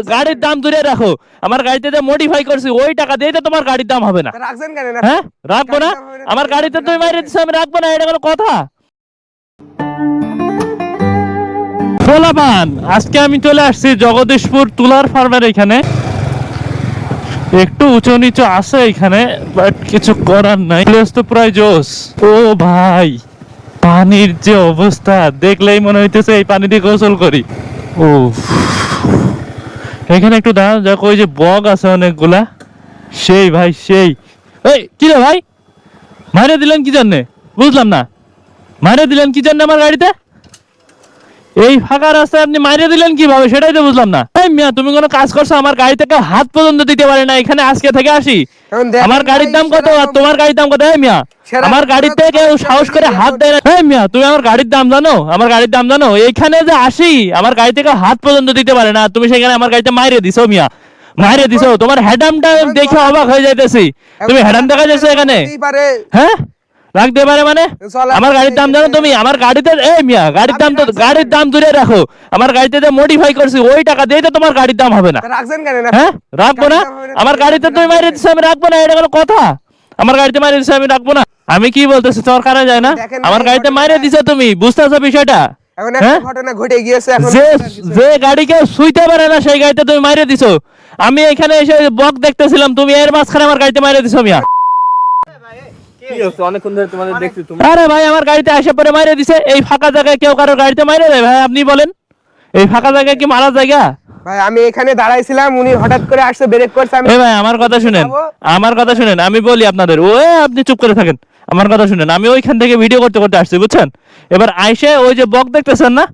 তো গাড়ির দাম দূরে রাখো। আমার গাড়িতে যে মডিফাই করছি ওই টাকা দিয়ে তো তোমার গাড়ির দাম হবে না। রাখছেন কেন? হ্যাঁ? রাখব না? আমার গাড়িতে তুমি মাইরে দিচ্ছ আমি রাখব না এটা কোনো কথা? আজকে আমি চলে আসছি জগদীশপুর তুলার ফার্মের এখানে। একটু উঁচু নিচু আছে এখানে বাট কিছু করার নাই। প্লেস তো প্রায় জোস ও ভাই পানির যে অবস্থা দেখলেই মনে হইতেছে এই পানি দিয়ে গোসল করি। ও এখানে একটু দাঁড়ান, যাক, ওই যে বগ আছে অনেকগুলা। সেই ভাই, সেই। এই, কি রে ভাই? মারে দিলেন কি জানে বুঝলাম না। মারে দিলেন কি জন্য আমার গাড়িতে? এই ফাঁকা রাস্তায় আপনি মাইরে দিলেন কীভাবে? সেটাই তো বুঝলাম না। এই মিয়া তুমি কোনো কাজ করছ? আমার গাড়ি থেকে হাত পর্যন্ত দিতে পারে না। এখানে আজকে থেকে আসি। আমার গাড়ির দাম কত? আর তোমার গাড়ির দাম কত? এই মিয়া আমার গাড়িতে কেউ সাহস করে হাত দেয় না। এই মিয়া তুমি আমার গাড়ির দাম জানো? আমার গাড়ির দাম জানো? এইখানে যে আসি আমার গাড়ি থেকে হাত পর্যন্ত দিতে পারে না। তুমি সেখানে আমার গাড়িতে মাইরে দিছো মিয়া। মাইরে দিছো। তোমার হেডামটা দেখে অবাক হয়ে যাইতেছি। তুমি এখন হেডাম দেখা যাচ্ছে এখানে হ্যাঁ? রাখতে পারে মানে? আমার গাড়ির দাম জানো তুমি? আমার গাড়িতে এই মিয়া গাড়ির দাম তো গাড়ির দাম দূরে রাখো। আমার গাড়িতে যে মডিফাই করছি ওই টাকা দিয়ে তো তোমার গাড়ির দাম হবে না। রাখছেন কেন না হ্যাঁ? রাখব না? আমার গাড়িতে তুমি মাইরে দিচ্ছ আমি রাখব না এটা কোনো কথা? আমার গাড়িতে মাইরে দিচ্ছ আমি রাখব না। আমি কি বলতেছি তোমার কানে যায় না? আমার গাড়িতে মাইরে দিছো তুমি বুঝতেছো বিষয়টা? এখন হ্যাঁ? একটা ঘটনা ঘটে গিয়েছে এখন যে যে গাড়িকে শুইতে পারে না সেই গাড়িতে তুমি মাইরে দিছো। আমি এখানে এসে বক দেখতেছিলাম তুমি এর মাঝখানে আমার গাড়িতে মাইরে দিছো মিয়া। অনেকক্ষণ ধরে তোমাদের দেখছি আরে ভাই আমার গাড়িতে আসে পরে মাইরে দিছে। এই ফাঁকা জায়গায় কেউ কারোর গাড়িতে মাইরে দেয়? ভাই আপনি বলেন। এই ফাঁকা জায়গায় কি মারা জায়গা? ভাই আমি এখানে দাঁড়াইছিলাম উনি হঠাৎ করে আসছে ব্রেক করছে আমি ভাই আমার কথা শুনেন। আমার কথা শুনেন আমি বলি আপনাদের। ও আপনি চুপ করে থাকেন। আমার কথা শুনেন আমি ওইখান থেকে ভিডিও করতে করতে আসছি বুঝছেন? এবার আইসে ওই যে বক দেখতেছেন না?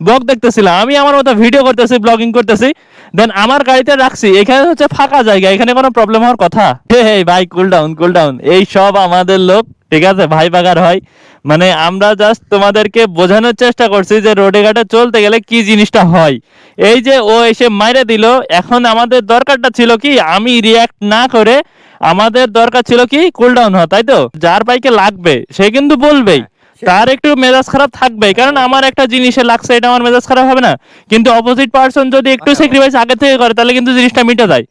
বক দেখতেছিলাম আমি আমার মতো ভিডিও করতেছি ব্লগিং করতেছি। দেন আমার গাড়িতে রাখছি, এখানে হচ্ছে ফাঁকা জায়গা, এখানে কোনো প্রবলেম হওয়ার কথা? হে ভাই কুল ডাউন কুল ডাউন এই সব আমাদের লোক, ঠিক আছে, ভাই বাগার হয়। মানে আমরা জাস্ট তোমাদেরকে বোঝানোর চেষ্টা করছি যে রোডে ঘাটে চলতে গেলে কি জিনিসটা হয়। এই যে ও এসে মাইরে দিল, এখন আমাদের দরকারটা ছিল কি, আমি রিয়াক্ট না করে আমাদের দরকার ছিল কি কুল ডাউন হওয়া, তাই তো? যার বাইকে লাগবে, সে কিন্তু বলবেই। তার একটু মেজাজ খারাপ থাকবে কারণ আমার একটা জিনিসে লাগছে এটা আমার মেজাজ খারাপ হবে না। কিন্তু অপোজিট পার্সন যদি একটু স্যাক্রিফাইস আগে থেকে করে তাহলে কিন্তু জিনিসটা মিটে যায়।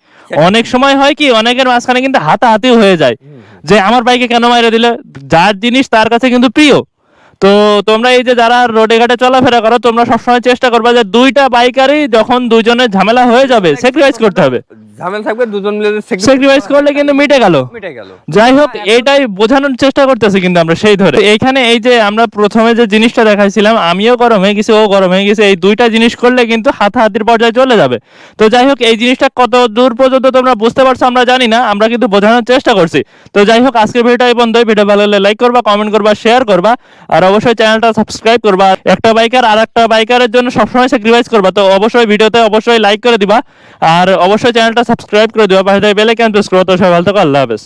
অনেক সময় হয় কি অনেকের মাঝখানে কিন্তু হাতাহাতি হয়ে যায়। যে আমার বাইকে কেন মাইরে দিলে? যার জিনিস তার কাছে কিন্তু প্রিয়। তো তোমরা এই যে যারা রোডে ঘাটে চলাফেরা করো তোমরা সবসময় চেষ্টা করবে যে দুইটা বাইকারই যখন দুজনের ঝামেলা হয়ে যাবে স্যাক্রিফাইস করতে হবে। ঝামেলা থাকবে দুজন মিলে স্যাক্রিফাইস করলে কিন্তু মিটে গেল। মিটে গেল। যাই হোক এটাই বোঝানোর চেষ্টা করতেছি কিন্তু আমরা সেই ধরে। এইখানে এই যে আমরা প্রথমে যে জিনিসটা দেখাইছিলাম আমিও গরম হয়ে গেছি ও গরম হয়ে গেছে এই দুইটা জিনিস করলে কিন্তু হাতাহাতির পর্যায়ে চলে যাবে। তো যাই হোক এই জিনিসটা কত দূর পর্যন্ত তোমরা বুঝতে পারছ আমরা জানি না আমরা কিন্তু বোঝানোর চেষ্টা করছি। তো যাই হোক আজকের ভিডিওটা এই বন্ধ ভিডিও ভালো লাগলে লাইক করবা কমেন্ট করবা শেয়ার করবা। আর অবশ্যই চ্যানেলটা সাবস্ক্রাইব করবা। একটা বাইকার আর একটা বাইকারের জন্য সবসময় স্যাক্রিফাইস করবা। তো অবশ্যই ভিডিওতে অবশ্যই লাইক করে দিবা। আর অবশ্যই চ্যানেলটা সাবস্ক্রাইব করে দিবা। পাশে বেলে ক্যান প্রেস করো। তো সবাই ভালো থাকো। আল্লাহ হাফেজ।